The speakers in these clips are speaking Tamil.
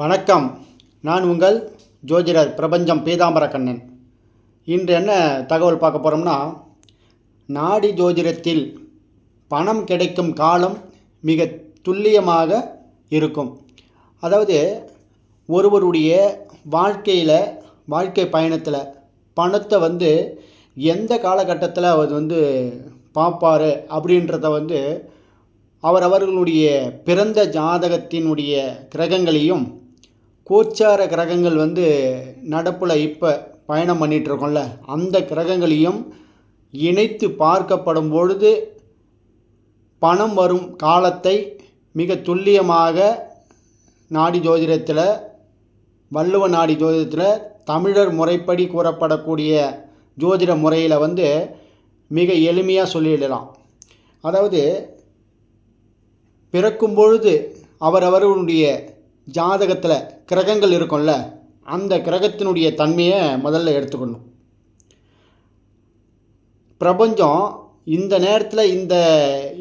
வணக்கம். நான் உங்கள் ஜோதிடர் பிரபஞ்சம் பீதாம்பர கண்ணன். இன்று என்ன தகவல் பார்க்க போகிறோம்னா நாடி ஜோதிடத்தில் பணம் கிடைக்கும் காலம் மிக துல்லியமாக இருக்கும். அதாவது ஒருவருடைய வாழ்க்கையில் வாழ்க்கை பயணத்தில் பணத்தை வந்து எந்த காலகட்டத்தில் அவர் வந்து பார்ப்பார் அப்படின்றத வந்து அவரவர்களுடைய பிறந்த ஜாதகத்தினுடைய கிரகங்களையும் கோச்சார கிரகங்கள் வந்து நடப்பில் இப்போ பயணம் பண்ணிகிட்ருக்கோம்ல அந்த கிரகங்களையும் இணைத்து பார்க்கப்படும் பொழுது பணம் வரும் காலத்தை மிக துல்லியமாக நாடி ஜோதிடத்தில் வள்ளுவ நாடி ஜோதிடத்தில் தமிழர் முறைப்படி கூறப்படக்கூடிய ஜோதிட முறையில் வந்து மிக எளிமையாக சொல்லிடலாம். அதாவது பிறக்கும் பொழுது அவரவர்களுடைய ஜாதகத்தில் கிரகங்கள் இருக்கும்ல அந்த கிரகத்தினுடைய தன்மையை முதல்ல எடுத்துக்கணும். பிரபஞ்சம் இந்த நேரத்தில் இந்த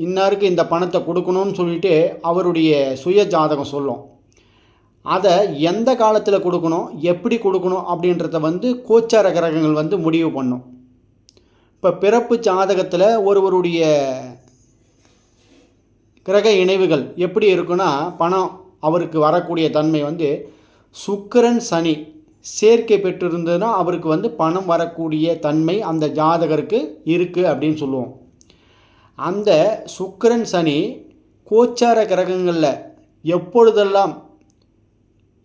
இன்னாருக்கு இந்த பணத்தை கொடுக்கணும்னு சொல்லிட்டு அவருடைய சுய ஜாதகம் சொல்லும். அதை எந்த காலத்தில் கொடுக்கணும் எப்படி கொடுக்கணும் அப்படின்றத வந்து கோச்சார கிரகங்கள் வந்து முடிவு பண்ணும். இப்போ பிறப்பு ஜாதகத்தில் ஒருவருடைய கிரக இணைவுகள் எப்படி இருக்குன்னா பணம் அவருக்கு வரக்கூடிய தன்மை வந்து சுக்கிரன் சனி சேர்க்கை பெற்றிருந்ததுன்னா அவருக்கு வந்து பணம் வரக்கூடிய தன்மை அந்த ஜாதகருக்கு இருக்குது அப்படின்னு சொல்லுவோம். அந்த சுக்கிரன் சனி கோச்சார கிரகங்களில் எப்பொழுதெல்லாம்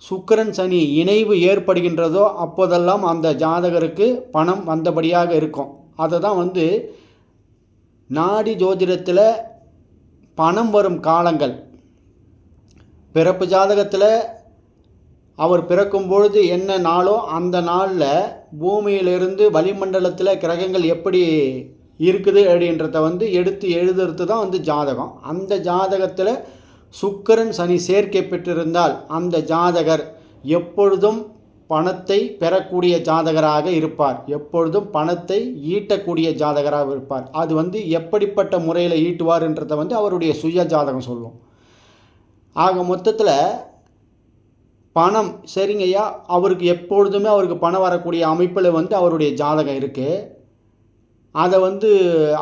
சுக்கிரன் சனி இணைவு ஏற்படுகின்றதோ அப்போதெல்லாம் அந்த ஜாதகருக்கு பணம் வந்தபடியாக இருக்கும். அதை தான் வந்து நாடி ஜோதிடத்தில் பணம் வரும் காலங்கள். பிறப்பு ஜாதகத்தில் அவர் பிறக்கும் பொழுது என்ன நாளோ அந்த நாளில் பூமியிலிருந்து வளிமண்டலத்தில் கிரகங்கள் எப்படி இருக்குது அப்படின்றத வந்து எடுத்து எழுதுறது தான் வந்து ஜாதகம். அந்த ஜாதகத்தில் சுக்கிரன் சனி சேர்க்கை பெற்றிருந்தால் அந்த ஜாதகர் எப்பொழுதும் பணத்தை பெறக்கூடிய ஜாதகராக இருப்பார். எப்பொழுதும் பணத்தை ஈட்டக்கூடிய ஜாதகராக இருப்பார். அது வந்து எப்படிப்பட்ட முறையில் ஈட்டுவார்ன்றதை வந்து அவருடைய சுய ஜாதகம் சொல்லும். ஆக மொத்தத்தில் பணம் சரிங்கய்யா அவருக்கு எப்பொழுதுமே அவருக்கு பணம் வரக்கூடிய அமைப்பில் வந்து அவருடைய ஜாதகம் இருக்குது அதை வந்து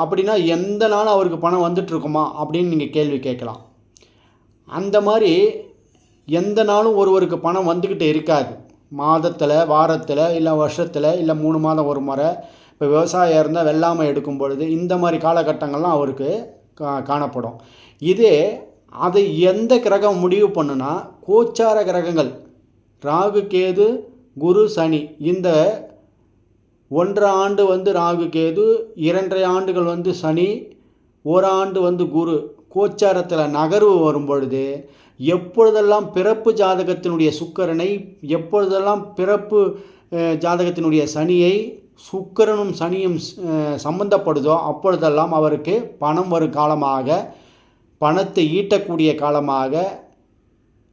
அப்படின்னா எந்த நாளும் அவருக்கு பணம் வந்துட்டுருக்குமா அப்படின்னு நீங்கள் கேள்வி கேட்கலாம். அந்த மாதிரி எந்த நாளும் ஒருவருக்கு பணம் வந்துக்கிட்டு இருக்காது. மாதத்தில் வாரத்தில் இல்லை வருஷத்தில் இல்லை மூணு மாதம் ஒரு முறை. இப்போ விவசாயம் இருந்தால் வெள்ளாமை எடுக்கும் பொழுது இந்த மாதிரி காலகட்டங்கள்லாம் அவருக்கு கா காணப்படும். இதே அதை எந்த கிரகம் முடிவு பண்ணுனா கோச்சார கிரகங்கள். ராகு கேது குரு சனி. இந்த ஒன்றரை ஆண்டு வந்து ராகு கேது இரண்டரை ஆண்டுகள் வந்து சனி ஒரு ஆண்டு வந்து குரு. கோச்சாரத்தில் நகர்வு வரும் பொழுது எப்பொழுதெல்லாம் பிறப்பு ஜாதகத்தினுடைய சுக்கரனை எப்பொழுதெல்லாம் பிறப்பு ஜாதகத்தினுடைய சனியை சுக்கரனும் சனியும் சம்பந்தப்படுதோ அப்பொழுதெல்லாம் அவருக்கு பணம் வரும் காலமாக பணத்தை ஈட்டக்கூடிய காலமாக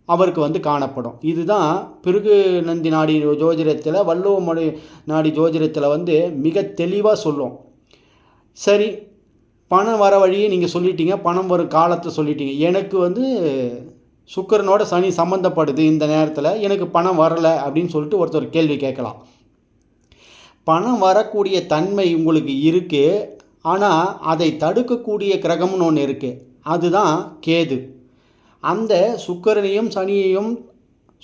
அவருக்கு வந்து காணப்படும். இதுதான் பிருகு நந்தி நாடி ஜோதிடத்தில் வள்ளுவமொழி நாடி ஜோதிடத்தில் வந்து மிக தெளிவாக சொல்லும் சரி பணம் வர வழியை நீங்கள் சொல்லிட்டீங்க பணம் வரும் காலத்தை சொல்லிட்டீங்க. எனக்கு வந்து சுக்கரனோட சனி சம்மந்தப்படுது இந்த நேரத்தில் எனக்கு பணம் வரலை அப்படின்னு சொல்லிட்டு ஒருத்தர் கேள்வி கேட்கலாம். பணம் வரக்கூடிய தன்மை உங்களுக்கு இருக்குது ஆனால் அதை தடுக்கக்கூடிய கிரகம்னு ஒன்று இருக்குது அதுதான் கேது. அந்த சுக்கரனையும் சனியையும்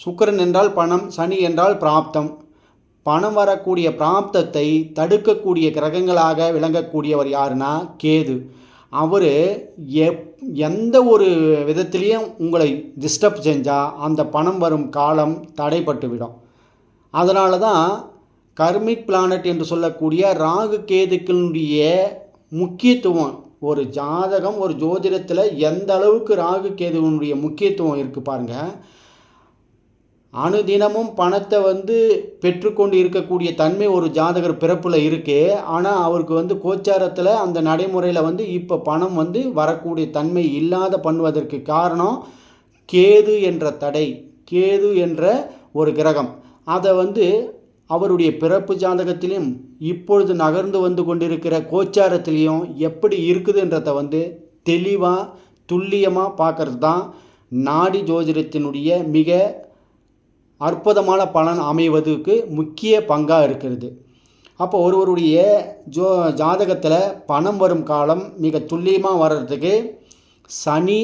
சுக்கரன் என்றால் பணம் சனி என்றால் பிராப்தம். பணம் வரக்கூடிய பிராப்தத்தை தடுக்கக்கூடிய கிரகங்களாக விளங்கக்கூடியவர் யாருன்னா கேது. அவர் எப் எந்த ஒரு விதத்திலையும் உங்களை டிஸ்டர்ப் செஞ்சால் அந்த பணம் வரும் காலம் தடைப்பட்டுவிடும் அதனால தான் கர்மிக் பிளானட் என்று சொல்லக்கூடிய ராகு கேதுக்களுடைய முக்கியத்துவம் ஒரு ஜாதகம் ஒரு ஜோதிடத்தில் எந்த அளவுக்கு ராகு கேதுவனுடைய முக்கியத்துவம் இருக்குது பாருங்கள் அணுதினமும் பணத்தை வந்து பெற்றுக்கொண்டு இருக்கக்கூடிய தன்மை ஒரு ஜாதகர் பிறப்பில் இருக்குது ஆனால் அவருக்கு வந்து கோச்சாரத்தில் அந்த நடைமுறையில் வந்து இப்போ பணம் வந்து வரக்கூடிய தன்மை இல்லாத பண்ணுவதற்கு காரணம் கேது என்ற தடை கேது என்ற ஒரு கிரகம். அதை வந்து அவருடைய பிறப்பு ஜாதகத்திலும் இப்பொழுது நகர்ந்து வந்து கொண்டிருக்கிற கோச்சாரத்திலையும் எப்படி இருக்குதுன்றத வந்து தெளிவாக துல்லியமாக பார்க்கறது தான் நாடி ஜோதிடத்தினுடைய மிக அற்புதமான பலன் அமைவதற்கு முக்கிய பங்காக இருக்கிறது. அப்போ ஒருவருடைய ஜோ ஜாதகத்தில் பணம் வரும் காலம் மிக துல்லியமாக வர்றதுக்கு சனி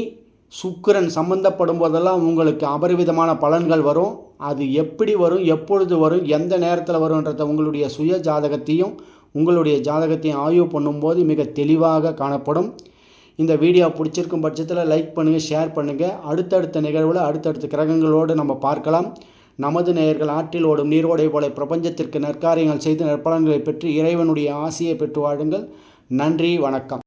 சுக்கிரன் சம்பந்தப்படும் போதெல்லாம் உங்களுக்கு அபரிவிதமான பலன்கள் வரும். அது எப்படி வரும் எப்பொழுது வரும் எந்த நேரத்தில் வரும்ன்றத உங்களுடைய சுய ஜாதகத்தையும் உங்களுடைய ஜாதகத்தையும் ஆய்வு பண்ணும்போது மிக தெளிவாக காணப்படும். இந்த வீடியோ பிடிச்சிருக்கும் பட்சத்தில் லைக் பண்ணுங்கள் ஷேர் பண்ணுங்கள் அடுத்தடுத்த நிகழ்வில் அடுத்தடுத்த கிரகங்களோடு நம்ம பார்க்கலாம். நமது நேயர்கள் ஆற்றில் ஓடும் நீரோடை போல பிரபஞ்சத்திற்கு நற்காரியங்கள் செய்து நற்பலன்களை பெற்று இறைவனுடைய ஆசையை பெற்று வாழுங்கள். நன்றி வணக்கம்.